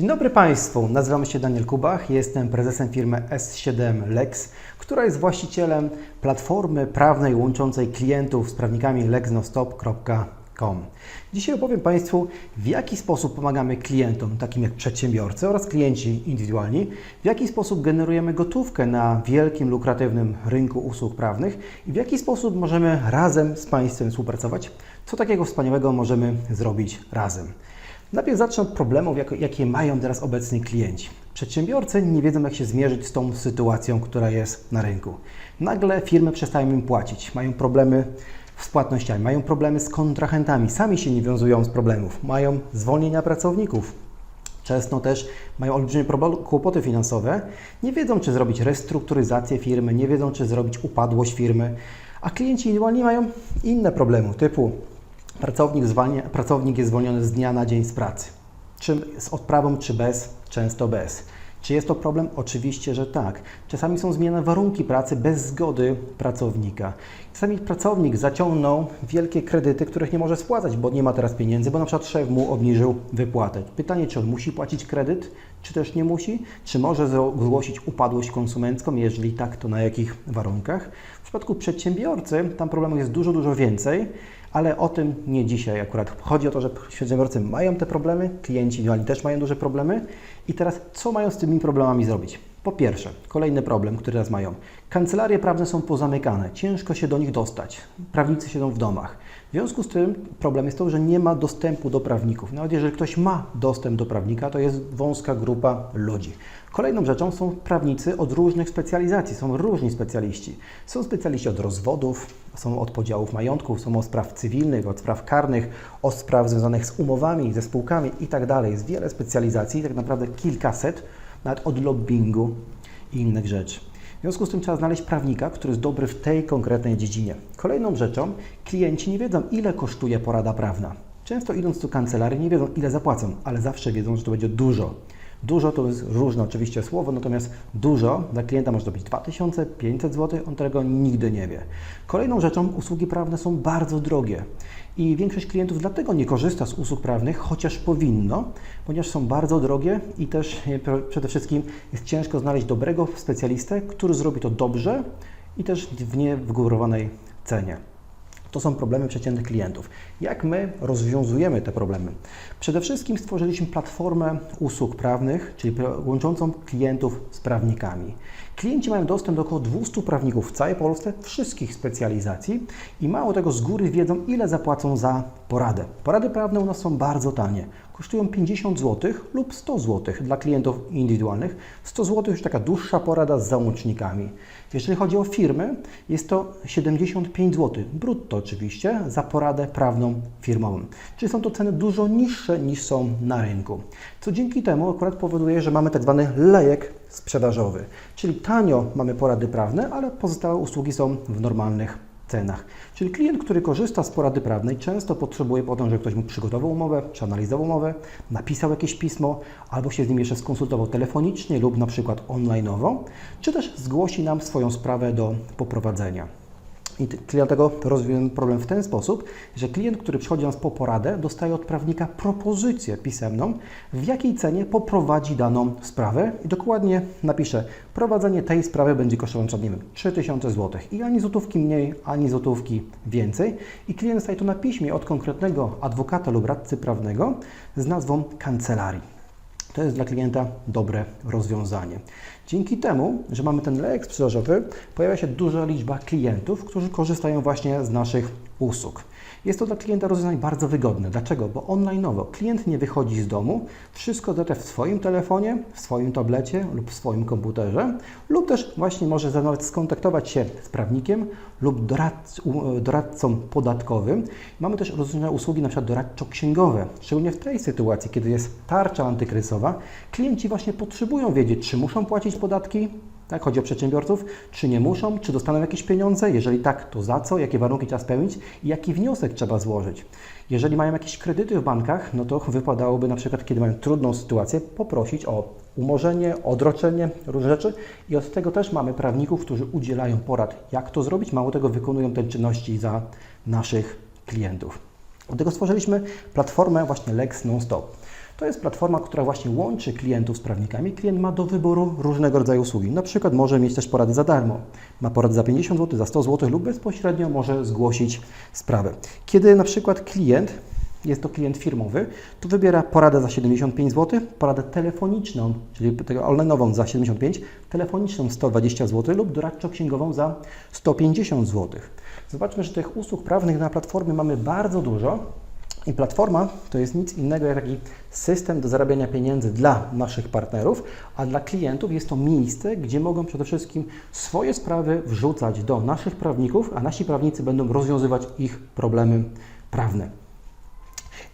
Dzień dobry Państwu, nazywam się Daniel Kubach, jestem prezesem firmy S7 Lex, która jest właścicielem platformy prawnej łączącej klientów z prawnikami lexnostop.com. Dzisiaj opowiem Państwu, w jaki sposób pomagamy klientom, takim jak przedsiębiorcy oraz klienci indywidualni, w jaki sposób generujemy gotówkę na wielkim, lukratywnym rynku usług prawnych i w jaki sposób możemy razem z Państwem współpracować, co takiego wspaniałego możemy zrobić razem. Najpierw zacznę od problemów, jak- jakie mają teraz obecni klienci. Przedsiębiorcy nie wiedzą, jak się zmierzyć z tą sytuacją, która jest na rynku. Nagle firmy przestają im płacić, mają problemy z płatnościami, mają problemy z kontrahentami, sami się nie wiązują z problemów, mają zwolnienia pracowników, Często też mają olbrzymie kłopoty finansowe, nie wiedzą, czy zrobić restrukturyzację firmy, nie wiedzą, czy zrobić upadłość firmy, a klienci indywidualni mają inne problemy, typu pracownik, zwalnia, pracownik jest zwolniony z dnia na dzień z pracy. Czy z odprawą, czy bez? Często bez. Czy jest to problem? Oczywiście, że tak. Czasami są zmieniane warunki pracy bez zgody pracownika. Czasami pracownik zaciągnął wielkie kredyty, których nie może spłacać, bo nie ma teraz pieniędzy, bo na przykład szef mu obniżył wypłatę. Pytanie, czy on musi płacić kredyt, czy też nie musi? Czy może zgłosić upadłość konsumencką? Jeżeli tak, to na jakich warunkach? W przypadku przedsiębiorcy tam problemów jest dużo, dużo więcej. Ale o tym nie dzisiaj akurat. Chodzi o to, że przedsiębiorcy mają te problemy, klienci indywidualni też mają duże problemy. I teraz co mają z tymi problemami zrobić? Po pierwsze, kolejny problem, który teraz mają. Kancelarie prawne są pozamykane, ciężko się do nich dostać. Prawnicy siedzą w domach. W związku z tym problem jest to, że nie ma dostępu do prawników. Nawet jeżeli ktoś ma dostęp do prawnika, to jest wąska grupa ludzi. Kolejną rzeczą są prawnicy od różnych specjalizacji, są różni specjaliści. Są specjaliści od rozwodów, są od podziałów majątków, są od spraw cywilnych, od spraw karnych, od spraw związanych z umowami, ze spółkami itd. Jest wiele specjalizacji, tak naprawdę kilkaset, nawet od lobbingu i innych rzeczy. W związku z tym trzeba znaleźć prawnika, który jest dobry w tej konkretnej dziedzinie. Kolejną rzeczą, klienci nie wiedzą, ile kosztuje porada prawna. Często idąc do kancelarii nie wiedzą, ile zapłacą, ale zawsze wiedzą, że to będzie dużo. Dużo to jest różne oczywiście słowo, natomiast dużo dla klienta może to być 2500 zł, on tego nigdy nie wie. Kolejną rzeczą, usługi prawne są bardzo drogie i większość klientów dlatego nie korzysta z usług prawnych, chociaż powinno, ponieważ są bardzo drogie i też przede wszystkim jest ciężko znaleźć dobrego specjalistę, który zrobi to dobrze i też w niewgórowanej cenie. To są problemy przeciętnych klientów. Jak my rozwiązujemy te problemy? Przede wszystkim stworzyliśmy platformę usług prawnych, czyli łączącą klientów z prawnikami. Klienci mają dostęp do około 200 prawników w całej Polsce, wszystkich specjalizacji i mało tego z góry wiedzą, ile zapłacą za poradę. Porady prawne u nas są bardzo tanie. Kosztują 50 zł lub 100 zł dla klientów indywidualnych. 100 zł już taka dłuższa porada z załącznikami. Jeżeli chodzi o firmy, jest to 75 zł, brutto oczywiście, za poradę prawną firmową. Czyli są to ceny dużo niższe niż są na rynku. Co dzięki temu akurat powoduje, że mamy tak zwany lejek sprzedażowy. Czyli tanio mamy porady prawne, ale pozostałe usługi są w normalnych cenach. Czyli klient, który korzysta z porady prawnej, często potrzebuje potem, że ktoś mu przygotował umowę, przeanalizował umowę, napisał jakieś pismo, albo się z nim jeszcze skonsultował telefonicznie lub na przykład online'owo, czy też zgłosi nam swoją sprawę do poprowadzenia. I dlatego rozwiązujemy problem w ten sposób, że klient, który przychodzi nas po poradę, dostaje od prawnika propozycję pisemną, w jakiej cenie poprowadzi daną sprawę. I dokładnie napisze, prowadzenie tej sprawy będzie kosztowało, przykład, nie wiem, 3000 zł i ani złotówki mniej, ani złotówki więcej. I klient dostaje to na piśmie od konkretnego adwokata lub radcy prawnego z nazwą kancelarii. To jest dla klienta dobre rozwiązanie. Dzięki temu, że mamy ten lejek sprzedażowy, pojawia się duża liczba klientów, którzy korzystają właśnie z naszych usług. Jest to dla klienta rozwiązanie bardzo wygodne. Dlaczego? Bo online'owo klient nie wychodzi z domu, wszystko załatwia w swoim telefonie, w swoim tablecie lub w swoim komputerze, lub też właśnie może nawet skontaktować się z prawnikiem lub doradcą podatkowym. Mamy też rozwiązane usługi przykład doradczo-księgowe, szczególnie w tej sytuacji, kiedy jest tarcza antykryzysowa, klienci właśnie potrzebują wiedzieć, czy muszą płacić podatki, tak, chodzi o przedsiębiorców, czy nie muszą, czy dostaną jakieś pieniądze, jeżeli tak, to za co, jakie warunki trzeba spełnić i jaki wniosek trzeba złożyć. Jeżeli mają jakieś kredyty w bankach, no to wypadałoby na przykład, kiedy mają trudną sytuację, poprosić o umorzenie, odroczenie, różne rzeczy i od tego też mamy prawników, którzy udzielają porad, jak to zrobić, mało tego wykonują te czynności za naszych klientów. Dlatego stworzyliśmy platformę właśnie Lex Nonstop. To jest platforma, która właśnie łączy klientów z prawnikami. Klient ma do wyboru różnego rodzaju usługi. Na przykład może mieć też porady za darmo. Ma porady za 50 zł, za 100 zł lub bezpośrednio może zgłosić sprawę. Kiedy na przykład klient jest to klient firmowy, to wybiera poradę za 75 zł, poradę telefoniczną, czyli online'ową za 75, telefoniczną 120 zł lub doradczo-księgową za 150 zł. Zobaczmy, że tych usług prawnych na platformie mamy bardzo dużo. I platforma to jest nic innego jak taki system do zarabiania pieniędzy dla naszych partnerów, a dla klientów jest to miejsce, gdzie mogą przede wszystkim swoje sprawy wrzucać do naszych prawników, a nasi prawnicy będą rozwiązywać ich problemy prawne.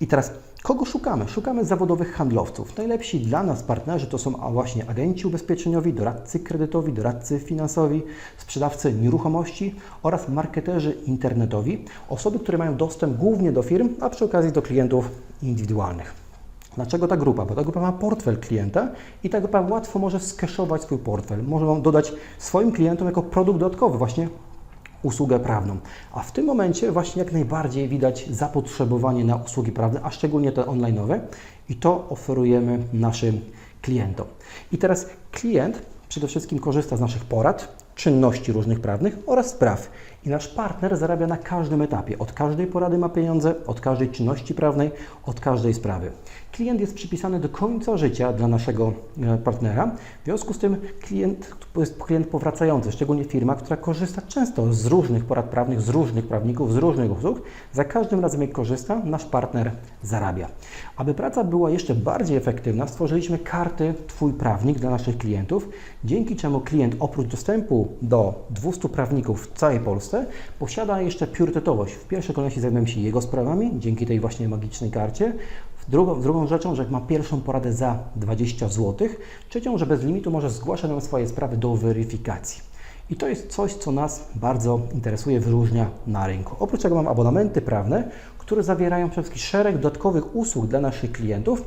I teraz kogo szukamy? Szukamy zawodowych handlowców. Najlepsi dla nas partnerzy to są właśnie agenci ubezpieczeniowi, doradcy kredytowi, doradcy finansowi, sprzedawcy nieruchomości oraz marketerzy internetowi, osoby, które mają dostęp głównie do firm, a przy okazji do klientów indywidualnych. Dlaczego ta grupa? Bo ta grupa ma portfel klienta i ta grupa łatwo może skeszować swój portfel. Może dodać swoim klientom jako produkt dodatkowy właśnie usługę prawną. A w tym momencie właśnie jak najbardziej widać zapotrzebowanie na usługi prawne, a szczególnie te online'owe i to oferujemy naszym klientom. I teraz klient przede wszystkim korzysta z naszych porad, czynności różnych prawnych oraz spraw. I nasz partner zarabia na każdym etapie. Od każdej porady ma pieniądze, od każdej czynności prawnej, od każdej sprawy. Klient jest przypisany do końca życia dla naszego e, partnera. W związku z tym klient jest klient powracający, szczególnie firma, która korzysta często z różnych porad prawnych, z różnych prawników, z różnych usług. Za każdym razem jak korzysta, nasz partner zarabia. Aby praca była jeszcze bardziej efektywna, stworzyliśmy karty Twój prawnik dla naszych klientów, dzięki czemu klient oprócz dostępu do 200 prawników w całej Polsce posiada jeszcze priorytetowość. W pierwszej kolejności zajmujemy się jego sprawami, dzięki tej właśnie magicznej karcie. Drugą, drugą rzeczą, że ma pierwszą poradę za 20 zł. Trzecią, że bez limitu może zgłaszać nam swoje sprawy do weryfikacji. I to jest coś, co nas bardzo interesuje, wyróżnia na rynku. Oprócz tego mam abonamenty prawne, które zawierają przede wszystkim szereg dodatkowych usług dla naszych klientów,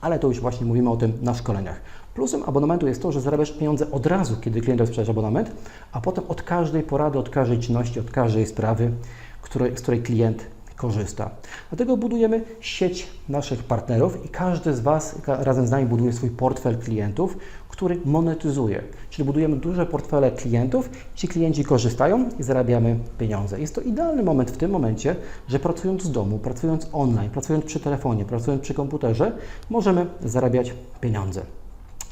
ale to już właśnie mówimy o tym na szkoleniach. Plusem abonamentu jest to, że zarabiasz pieniądze od razu, kiedy klient sprzedaż abonament, a potem od każdej porady, od każdej czynności, od każdej sprawy, której, z której klient korzysta. Dlatego budujemy sieć naszych partnerów i każdy z Was razem z nami buduje swój portfel klientów, który monetyzuje. Czyli budujemy duże portfele klientów, ci klienci korzystają i zarabiamy pieniądze. Jest to idealny moment w tym momencie, że pracując z domu, pracując online, pracując przy telefonie, pracując przy komputerze, możemy zarabiać pieniądze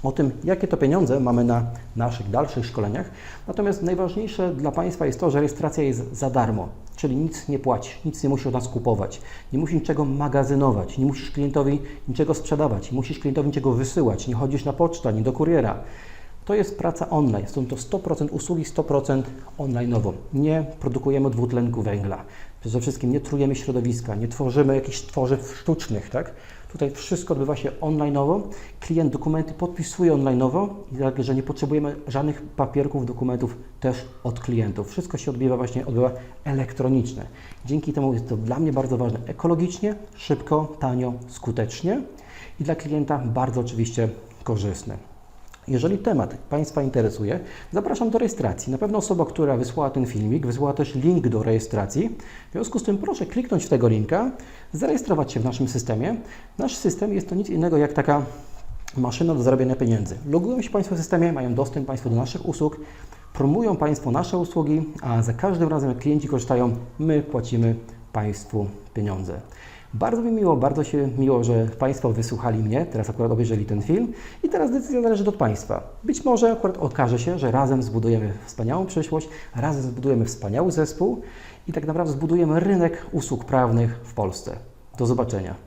o tym, jakie to pieniądze mamy na naszych dalszych szkoleniach. Natomiast najważniejsze dla Państwa jest to, że rejestracja jest za darmo, czyli nic nie płaci, nic nie musisz od nas kupować, nie musisz niczego magazynować, nie musisz klientowi niczego sprzedawać, nie musisz klientowi niczego wysyłać, nie chodzisz na pocztę, nie do kuriera. To jest praca online. Są to 100% usługi, 100% online'owo. Nie produkujemy dwutlenku węgla. Przede wszystkim nie trujemy środowiska, nie tworzymy jakichś tworzyw sztucznych, tak? Tutaj wszystko odbywa się online'owo. Klient dokumenty podpisuje online'owo i tak, że nie potrzebujemy żadnych papierków, dokumentów też od klientów. Wszystko się odbywa właśnie odbywa elektronicznie. Dzięki temu jest to dla mnie bardzo ważne ekologicznie, szybko, tanio, skutecznie i dla klienta bardzo oczywiście korzystne. Jeżeli temat Państwa interesuje, zapraszam do rejestracji. Na pewno osoba, która wysłała ten filmik, wysłała też link do rejestracji. W związku z tym proszę kliknąć w tego linka, zarejestrować się w naszym systemie. Nasz system jest to nic innego jak taka maszyna do zarabiania pieniędzy. Logują się Państwo w systemie, mają dostęp Państwo do naszych usług, promują Państwo nasze usługi, a za każdym razem jak klienci korzystają, my płacimy Państwu pieniądze. Bardzo mi miło, bardzo się miło, że Państwo wysłuchali mnie, teraz akurat obejrzeli ten film i teraz decyzja zależy od Państwa. Być może akurat okaże się, że razem zbudujemy wspaniałą przyszłość, razem zbudujemy wspaniały zespół i tak naprawdę zbudujemy rynek usług prawnych w Polsce. Do zobaczenia.